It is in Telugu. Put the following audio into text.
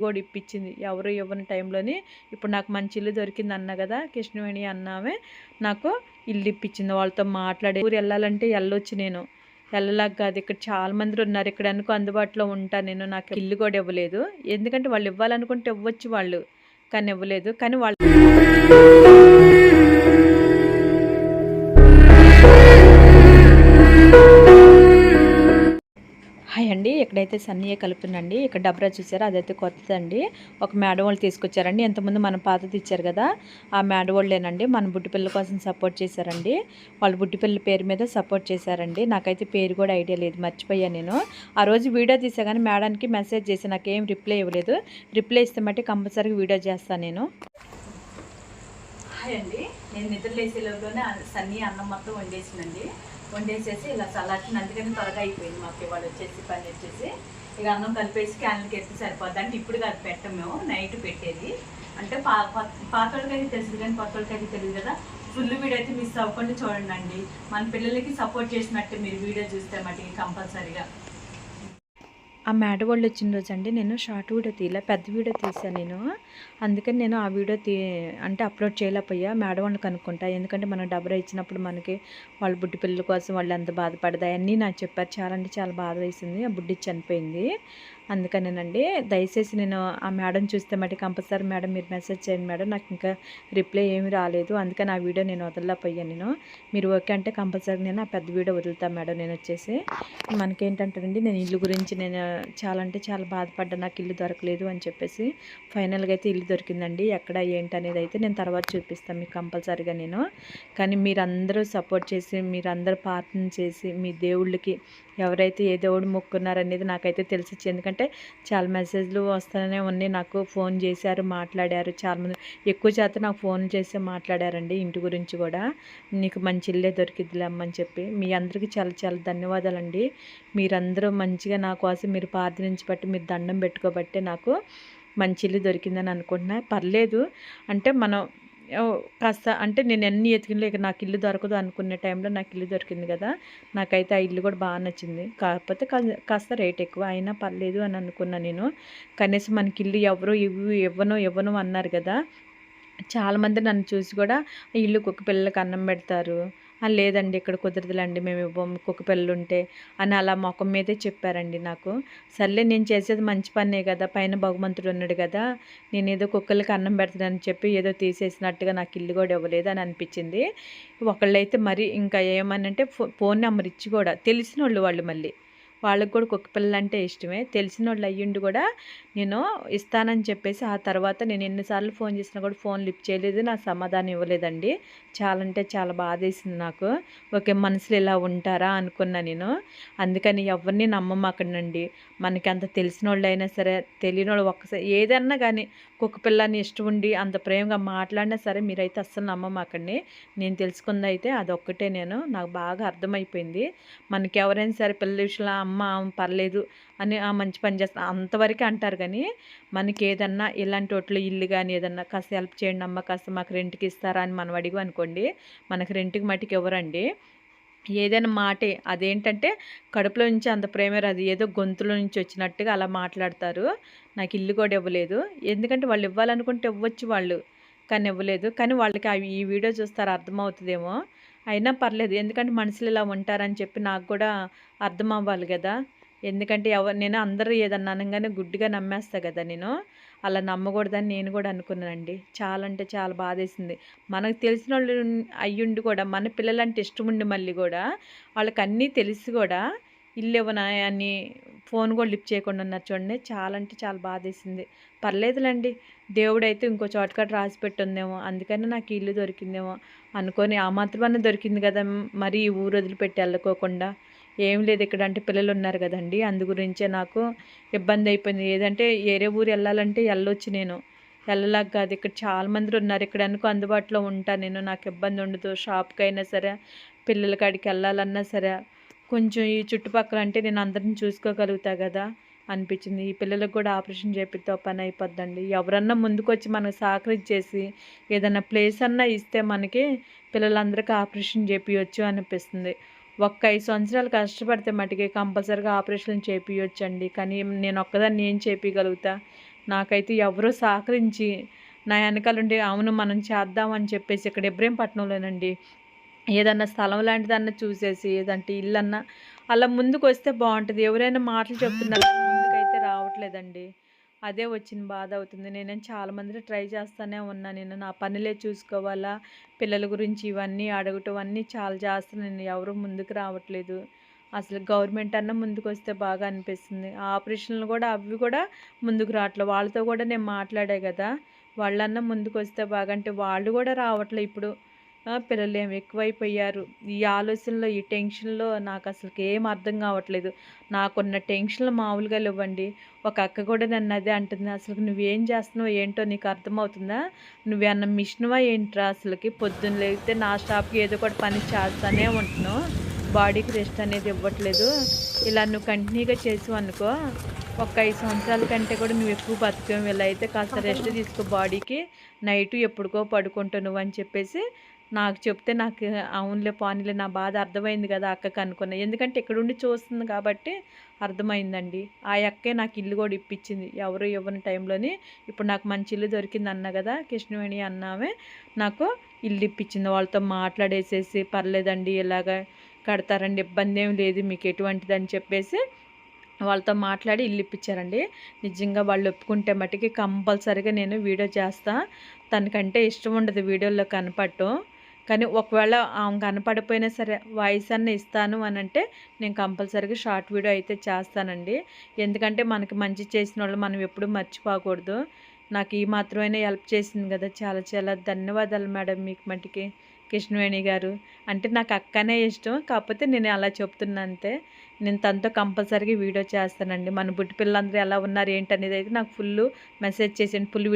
కూడా ఇప్పించింది ఎవరు ఇవ్వని టైంలోని ఇప్పుడు నాకు మంచి ఇల్లు దొరికింది అన్న కదా కృష్ణవేణి అన్నామే నాకు ఇల్లు ఇప్పించింది వాళ్ళతో మాట్లాడే ఊరు వెళ్ళాలంటే వెళ్ళొచ్చు నేను. వెళ్ళలాగా కాదు ఇక్కడ చాలా మంది ఉన్నారు. ఇక్కడ అనుకో అందుబాటులో ఉంటా నేను. నాకు ఇల్లు కూడా ఇవ్వలేదు. ఎందుకంటే వాళ్ళు ఇవ్వాలనుకుంటే ఇవ్వచ్చు వాళ్ళు కానీ ఇవ్వలేదు. కానీ వాళ్ళు హాయ్ అండి. ఇక్కడైతే సన్నీయే కలుపునండి ఇక్కడ డబ్రా చూసారా? అదైతే కొత్తదండి. ఒక మేడ వాళ్ళు తీసుకొచ్చారండి. ఎంతమంది మన పాతది ఇచ్చారు కదా ఆ మేడ వాళ్ళేనండి మన బుట్టి పిల్లల కోసం సపోర్ట్ చేశారండి. వాళ్ళు బుట్టి పిల్లల పేరు మీద సపోర్ట్ చేశారండి. నాకైతే పేరు కూడా ఐడియా లేదు మర్చిపోయా నేను. ఆ రోజు వీడియో తీసా కానీ మేడానికి మెసేజ్ చేసి నాకేం రిప్లై ఇవ్వలేదు. రిప్లై ఇస్తే మట్టి కంపల్సరీగా వీడియో చేస్తాను నేను. హాయ్ అండి. నేను నిద్రలేసేలోనే సన్నీ అన్నం మొత్తం వండేసిందండి. వండేసేసి ఇలా చల్లార్చిన అందుకని త్వరగా అయిపోయింది మాకు. ఇవాళ వచ్చేసి పని వచ్చేసి. ఇక అన్నం కలిపేసి క్యాన్లకి ఎత్తి సరిపోద్ది. అంటే ఇప్పుడు కాదు పెట్టం మేము. నైట్ పెట్టేది. అంటే పా పాతోళ్ళకైతే తెలుసు కానీ కొత్తోళ్ళకైతే తెలియదు కదా. ఫుల్ వీడియో అయితే మిస్ అవ్వకుండా చూడండి మన పిల్లలకి సపోర్ట్ చేసినట్టు మీరు వీడియో చూస్తే మటుకి కంపల్సరీగా. ఆ మేడ వాళ్ళు వచ్చిన రోజు అండి నేను షార్ట్ వీడియో తీయలే పెద్ద వీడియో తీసాను నేను. అందుకని నేను ఆ వీడియో తీ అంటే అప్లోడ్ చేయలేకపోయా మేడ వాళ్ళని కనుక్కుంటా. ఎందుకంటే మనం డబ్బులు ఇచ్చినప్పుడు మనకి వాళ్ళ బుడ్డి పిల్లల కోసం వాళ్ళు ఎంత బాధపడదా అన్నీ నాకు చెప్పారు. చాలా అంటే చాలా బాధ వేసింది. ఆ బుడ్డి చనిపోయింది. అందుకనేనండి. దయచేసి నేను ఆ మేడం చూస్తే మట్టి కంపల్సరీ మేడం మీరు మెసేజ్ చేయండి మేడం. నాకు ఇంకా రిప్లై ఏమి రాలేదు. అందుకని ఆ వీడియో నేను వదలలేకపోయాను నేను. మీరు ఓకే అంటే కంపల్సరీ నేను ఆ పెద్ద వీడియో వదులుతాను మేడం నేను వచ్చేసి. మనకేంటంటారండి నేను ఇల్లు గురించి నేను చాలా అంటే చాలా బాధపడ్డా. నాకు ఇల్లు దొరకలేదు అని చెప్పేసి ఫైనల్గా అయితే ఇల్లు దొరికిందండి. ఎక్కడ ఏంటి అనేది అయితే నేను తర్వాత చూపిస్తాను మీకు కంపల్సరీగా నేను. కానీ మీరందరూ సపోర్ట్ చేసి మీరందరూ ప్రార్థన చేసి మీ దేవుళ్ళకి ఎవరైతే ఏ దేవుడు మొక్కున్నారనేది నాకైతే తెలిసిచ్చి ఎందుకంటే చాలా మెసేజ్లు వస్తూనే ఉన్నాయి. నాకు ఫోన్ చేశారు మాట్లాడారు. చాలామంది ఎక్కువ శాతం నాకు ఫోన్ చేసి మాట్లాడారండి ఇంటి గురించి కూడా. నీకు మంచి ఇల్లే దొరికిద్దిలే అమ్మని చెప్పి. మీ అందరికీ చాలా చాలా ధన్యవాదాలండి. మీరందరూ మంచిగా నా కోసం మీరు ప్రార్థనించి బట్టి మీరు దండం పెట్టుకోబట్టే నాకు మంచి ఇల్లు దొరికిందని అనుకుంటున్నా. పర్లేదు. అంటే మనం కాస్త అంటే నేను ఎన్ని ఎతికినలో ఇక నాకు ఇల్లు దొరకదు అనుకునే టైంలో నాకు ఇల్లు దొరికింది కదా నాకైతే ఆ ఇల్లు కూడా బాగా నచ్చింది. కాకపోతే కాస్త రేట్ ఎక్కువ అయినా పర్లేదు అని అనుకున్నా నేను. కనీసం మనకి ఇల్లు ఎవరు ఇవ్వు ఇవ్వను ఇవ్వను అన్నారు కదా. చాలామంది నన్ను చూసి కూడా ఇల్లు కుక్క పిల్లలకి అన్నం పెడతారు లేదండి ఇక్కడ కుదరదులండి మేము ఇవ్వం కుక్క పిల్లలు ఉంటే అని అలా ముఖం మీదే చెప్పారండి నాకు. సర్లే నేను చేసేది మంచి పనే కదా పైన భగవంతుడు ఉన్నాడు కదా నేను ఏదో కుక్కలకి అన్నం పెడతానని చెప్పి ఏదో తీసేసినట్టుగా నాకు ఇల్లు కూడా ఇవ్వలేదు అని అనిపించింది. ఒకళ్ళైతే మరి ఇంకా ఏమనంటే ఫోన్ నెంబర్ ఇచ్చి కూడా తెలిసిన వాళ్ళు వాళ్ళు మళ్ళీ. వాళ్ళకి కూడా కుక్క పిల్లలు అంటే ఇష్టమే. తెలిసిన వాళ్ళు అయ్యుండి కూడా నేను ఇస్తానని చెప్పేసి ఆ తర్వాత నేను ఎన్నిసార్లు ఫోన్ చేసినా కూడా ఫోన్ లిఫ్ట్ చేయలేదు. నా సమాధానం ఇవ్వలేదండి. చాలా అంటే చాలా బాధేసింది నాకు. ఓకే మనసులో ఇలా ఉంటారా అనుకున్నా నేను. అందుకని ఎవరిని నమ్మమాకండి మనకి అంత తెలిసిన వాళ్ళు అయినా సరే తెలియని వాళ్ళు ఒక్కసారి ఏదన్నా కానీ కుక్క పిల్లని ఇష్టం ఉండి అంత ప్రేమగా మాట్లాడినా సరే మీరైతే అస్సలు నమ్మమాకండి. నేను తెలుసుకుంది అయితే అదొక్కటే నేను. నాకు బాగా అర్థమైపోయింది. మనకి ఎవరైనా సరే పిల్లల విషయంలో అమ్మ పర్లేదు అని ఆ మంచి పని చేస్తా అంతవరకు అంటారు కానీ మనకి ఏదన్నా ఇలాంటి వాటిలో ఇల్లు కానీ ఏదన్నా కాస్త హెల్ప్ చేయండి అమ్మ కాస్త మాకు రెంట్కి ఇస్తారా అని మనం అడిగి అనుకోండి మనకు రెంట్కి మటుకు ఎవరండి? ఏదైనా మాటే అదేంటంటే కడుపులో నుంచి అంత ప్రేమ అది ఏదో గొంతులో నుంచి వచ్చినట్టుగా అలా మాట్లాడతారు. నాకు ఇల్లు కూడా ఇవ్వలేదు. ఎందుకంటే వాళ్ళు ఇవ్వాలనుకుంటే ఇవ్వచ్చు వాళ్ళు కానీ ఇవ్వలేదు. కానీ వాళ్ళకి అవి ఈ వీడియో చూస్తారు అర్థమవుతుందేమో. అయినా పర్లేదు. ఎందుకంటే మనుషులు ఇలా ఉంటారని చెప్పి నాకు కూడా అర్థం అవ్వాలి కదా. ఎందుకంటే ఎవరు నేను అందరూ ఏదన్నా అనగానే గుడ్డిగా నమ్మేస్తా కదా నేను. అలా నమ్మకూడదని నేను కూడా అనుకున్నానండి. చాలా అంటే చాలా బాధేసింది. మనకు తెలిసిన వాళ్ళు అయ్యుండి కూడా మన పిల్లలంటే ఇష్టం ఉండి మళ్ళీ కూడా వాళ్ళకి అన్నీ తెలిసి కూడా ఇల్లు ఇవ్వనా అని ఫోన్ కూడా లిఫ్ట్ చేయకుండా ఉన్నారు చూడండి. చాలా అంటే చాలా బాధేసింది. పర్లేదులేండి. దేవుడైతే ఇంకో చోటకట్ రాసి పెట్టుందేమో. అందుకని నాకు ఇల్లు దొరికిందేమో అనుకొని ఆ మాత్రమన్నా దొరికింది కదా మరి ఈ ఊరు వదిలిపెట్టి వెళ్ళకోకుండా. ఏం లేదు ఇక్కడ అంటే పిల్లలు ఉన్నారు కదండి. అందు గురించే నాకు ఇబ్బంది అయిపోయింది. ఏదంటే వేరే ఊరు వెళ్ళాలంటే వెళ్ళొచ్చు నేను. వెళ్ళలాగా కాదు. ఇక్కడ చాలా మంది ఉన్నారు. ఇక్కడ అనుకో అందుబాటులో ఉంటా నేను. నాకు ఇబ్బంది ఉండదు. షాప్కి అయినా సరే పిల్లల కాడికి వెళ్ళాలన్నా సరే. కొంచెం ఈ చుట్టుపక్కల అంటే నేను అందరిని చూసుకోగలుగుతా కదా అనిపించింది. ఈ పిల్లలకు కూడా ఆపరేషన్ చేపితే పని అయిపోద్దండి. ఎవరన్నా ముందుకొచ్చి మనకు సహకరించేసి ఏదైనా ప్లేస్ అన్నా ఇస్తే మనకి పిల్లలందరికీ ఆపరేషన్ చేపించవచ్చు అనిపిస్తుంది. ఒక్క ఐదు సంవత్సరాలు కష్టపడితే మటుకే కంపల్సరీగా ఆపరేషన్ చేపించవచ్చండి కానీ నేను ఒక్కదాన్ని ఏం చేపించగలుగుతా నాకైతే ఎవరో సహకరించి నా వెనకాలండి అవును మనం చేద్దామని చెప్పేసి ఇక్కడ ఇబ్రహీంపట్నంలోనండి ఏదన్నా స్థలం లాంటిదన్నా చూసేసి ఏదంటే ఇల్లు అన్నా అలా ముందుకు వస్తే బాగుంటుంది ఎవరైనా మాటలు చెప్తున్నారు ముందుకైతే రావట్లేదండి. అదే వచ్చిన బాధ అవుతుంది. నేను చాలామంది ట్రై చేస్తానే ఉన్నా. నేను నా పనులే చూసుకోవాలా? పిల్లల గురించి ఇవన్నీ అడగటం అన్నీ చాలా చేస్తున్నాను నేను ఎవరు ముందుకు రావట్లేదు. అసలు గవర్నమెంట్ అన్న ముందుకు వస్తే బాగా అనిపిస్తుంది. ఆపరేషన్లు కూడా అవి కూడా ముందుకు రావట్లేదు వాళ్ళతో కూడా నేను మాట్లాడే కదా? వాళ్ళన్నా ముందుకు వస్తే బాగా. అంటే వాళ్ళు కూడా రావట్లేదు ఇప్పుడు. పిల్లలు ఏమి ఎక్కువైపోయారు. ఈ ఆలోచనలో ఈ టెన్షన్లో నాకు అసలు ఏం అర్థం కావట్లేదు. నాకున్న టెన్షన్లు మామూలుగా లేవండి. ఒక అక్క కూడా నన్ను అదే అంటుంది. అసలు నువ్వేం చేస్తున్నావు ఏంటో నీకు అర్థమవుతుందా? నువ్వేమన్నా మిషన్వా ఏంట్రా? అసలుకి పొద్దున్న లేకపోతే నా స్టాప్కి ఏదో ఒకటి పని చేస్తానే ఉంటున్నావు. బాడీకి రెస్ట్ అనేది ఇవ్వట్లేదు. ఇలా నువ్వు కంటిన్యూగా చేసావు అనుకో ఒక ఐదు సంవత్సరాల కంటే కూడా నువ్వు ఎక్కువ బతుకేం ఇలా అయితే కాస్త రెస్ట్ తీసుకో బాడీకి. నైట్ ఎప్పుడుకో పడుకుంటావు నువ్వు అని చెప్పేసి నాకు చెప్తే నాకు అవునులే పానీలే నా బాధ అర్థమైంది కదా అక్కకి అనుకున్నా. ఎందుకంటే ఇక్కడుండి చూస్తుంది కాబట్టి అర్థమైందండి. ఆ అక్కే నాకు ఇల్లు కూడా ఇప్పించింది. ఎవరు ఇవ్వని టైంలోని ఇప్పుడు నాకు మంచి ఇల్లు దొరికింది అన్న కదా కృష్ణవేణి అన్నామే నాకు ఇల్లు ఇప్పించింది. వాళ్ళతో మాట్లాడేసేసి పర్లేదండి ఇలాగ కడతారండి ఇబ్బంది ఏం లేదు మీకు ఎటువంటిది అని చెప్పేసి వాళ్ళతో మాట్లాడి ఇల్లు ఇప్పించారండి. నిజంగా వాళ్ళు ఒప్పుకుంటే మట్టుకి కంపల్సరీగా నేను వీడియో చేస్తా. తనకంటే ఇష్టం ఉండదు వీడియోలో కనపట్టు కానీ ఒకవేళ కనపడిపోయినా సరే వాయిస్ అన్న ఇస్తాను అని అంటే నేను కంపల్సరీగా షార్ట్ వీడియో అయితే చేస్తానండి. ఎందుకంటే మనకి మంచి చేసిన వాళ్ళు మనం ఎప్పుడు మర్చిపోకూడదు. నాకు ఈ మాత్రమైనా హెల్ప్ చేసింది కదా చాలా చాలా ధన్యవాదాలు మేడం మీకు మటుకి కృష్ణవేణి గారు. అంటే నాకు అక్కనే ఇష్టం. కాకపోతే నేను అలా చెప్తున్నా అంతే. నేను తనతో కంపల్సరీగా వీడియో చేస్తానండి. మన బుట్టి పిల్లలందరూ ఎలా ఉన్నారు ఏంటి అనేది అయితే నాకు ఫుల్ మెసేజ్ చేసేయండి. Full video